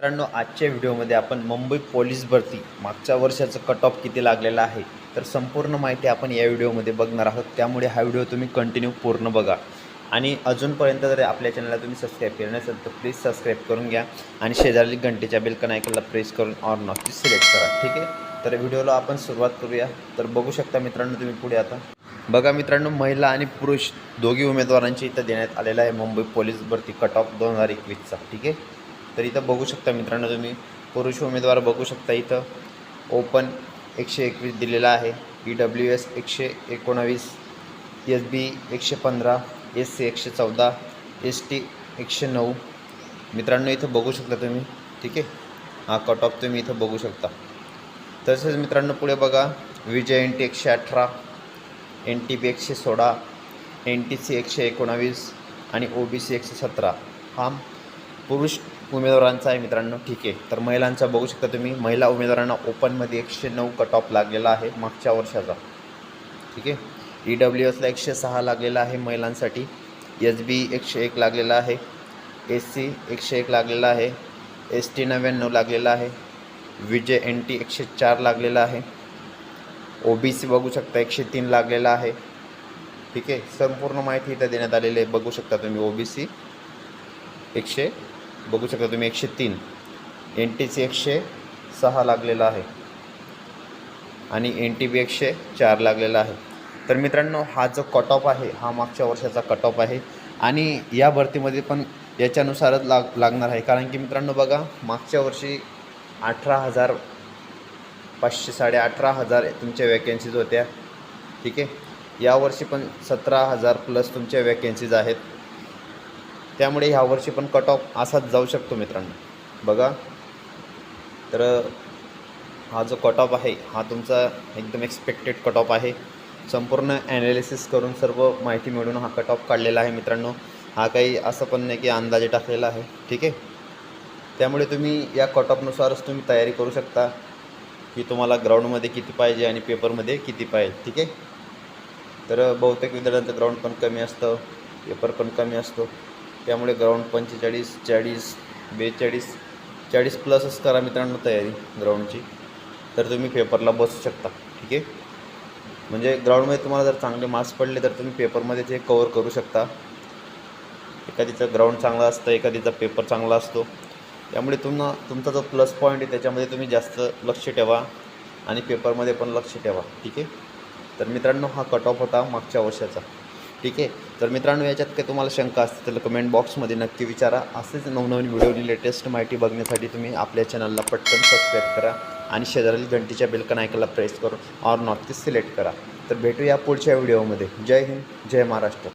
मित्रांनो आजच्या व्हिडिओमध्ये आपण मुंबई पोलीस भरती मागच्या वर्षाचं कट ऑफ किती लागलेलं आहे तर संपूर्ण माहिती आपण या व्हिडिओमध्ये बघणार आहोत. त्यामुळे हा व्हिडिओ तुम्ही कंटिन्यू पूर्ण बघा. आणि अजूनपर्यंत जर आपल्या चॅनलला तुम्ही सबस्क्राईब केलं नसेल तर प्लीज सबस्क्राईब करून घ्या. आणि शेजारी घंटेच्या बेलकन आयकनला प्रेस करून ऑर नॉची सिलेक्ट करा ठीक आहे? तर व्हिडिओला आपण सुरुवात करूया. तर बघू शकता मित्रांनो तुम्ही पुढे आता. बघा मित्रांनो महिला आणि पुरुष दोघी उमेदवारांची इथं देण्यात आलेलं आहे मुंबई पोलीस भरती कट ऑफ दोन हजार एकवीसचा ठीक आहे? तर इथं बघू शकता मित्रांनो तुम्ही. पुरुष उमेदवार बघू शकता इथं. ओपन एकशे एकवीस दिलेला आहे. ई डब्ल्यू एस एकशे एकोणावीस एस बी एकशे पंधरा एस सी एकशे चौदा एस टी एकशे नऊ. मित्रांनो इथं बघू शकता तुम्ही. ठीक आहे? हा कट ऑफ तुम्ही इथं बघू शकता. तसेच मित्रांनो पुढे बघा. विजय एन टी एकशे अठरा एन टी बी एकशे सोळा एन टी सी एकशे एकोणावीस आणि ओ बी सी एकशे सतरा. हा पुरुष उमेदवारांचा आहे मित्रांनो ठीक आहे. तर महिलांचा बघू शकता तुम्ही महिला उमेदवारांना ओपनमध्ये एकशे नऊ कट ऑफ लागलेला आहे मागच्या वर्षाचा. ठीक आहे? ई डब्ल्यू एसला एकशे सहा लागलेला आहे महिलांसाठी. एस बी एकशे एक लागलेला आहे. एस सी एकशे एक लागलेला आहे. एस टी नव्याण्णव लागलेला आहे. विजय एन टी एकशे चार लागलेला आहे. ओ बी सी बघू शकता एकशे तीन लागलेला आहे. ठीक आहे? संपूर्ण माहिती इथं देण्यात आलेली आहे. बघू शकता तुम्ही ओ बी सी एकशे बघू शकता तुम्ही एकशे तीन. एन टी सी एकशे सहा लागलेला आहे. आणि एन टी बी एकशे चार लागलेला आहे. तर मित्रांनो हा जो कट ऑफ आहे हा मागच्या वर्षाचा कट ऑफ आहे. आणि या भरतीमध्ये पण याच्यानुसारच लाग लागणार आहे. कारण की मित्रांनो बघा मागच्या वर्षी अठरा हजार पाचशे साडे अठरा हजार तुमच्या वॅकन्सीज होत्या. ठीक आहे? यावर्षी पण सतरा हजार प्लस तुमच्या वॅकन्सीज आहेत. त्यामुळे ह्यावर्षी पण कट ऑफ असाच जाऊ शकतो मित्रांनो. बघा. तर हा जो कट ऑफ आहे हा तुमचा एकदम एक्सपेक्टेड कट ऑफ आहे. संपूर्ण ॲनालिसिस करून सर्व माहिती मिळून हा कट ऑफ काढलेला आहे मित्रांनो. हा काही असं पण नाही की अंदाजे टाकलेला आहे. ठीक आहे? त्यामुळे तुम्ही या कट ऑफनुसारच तुम्ही तयारी करू शकता की तुम्हाला ग्राउंडमध्ये किती पाहिजे आणि पेपरमध्ये किती पाहिजे. ठीक आहे? तर बहुतेक विद्यार्थ्यांचं ग्राउंड पण कमी असतं पेपर पण कमी असतो. त्यामुळे ग्राउंड पंचेचाळीस चाळीस बेचाळीस चाळीस प्लसच करा मित्रांनो तयारी ग्राउंडची तर तुम्ही पेपरला बसू शकता ठीक आहे? म्हणजे ग्राउंडमध्ये तुम्हाला जर चांगले मार्क्स पडले तर तुम्ही पेपरमध्ये ते कवर करू शकता. एखादीचं ग्राउंड चांगला असतं एखादीचा पेपर चांगला असतो. त्यामुळे तुम्हाला तुमचा जो प्लस पॉईंट आहे त्याच्यामध्ये तुम्ही जास्त लक्ष ठेवा आणि पेपरमध्ये पण लक्ष ठेवा ठीक आहे? तर मित्रांनो हा कट ऑफ होता मागच्या वर्षाचा. ठीक आहे? तर मित्रांनो याच्यात काही तुम्हाला शंका असतील तर कमेंट बॉक्समध्ये नक्की विचारा. असेच नवनवीन व्हिडिओनी लेटेस्ट माहिती बघण्यासाठी तुम्ही आपल्या चॅनलला पटकन सबस्क्राईब करा आणि शेजारील घंटीच्या बेलकन ऐकायला प्रेस करून ऑर नॉट ते सिलेक्ट करा. तर भेटूया पुढच्या व्हिडिओमध्ये जय हिंद जय महाराष्ट्र.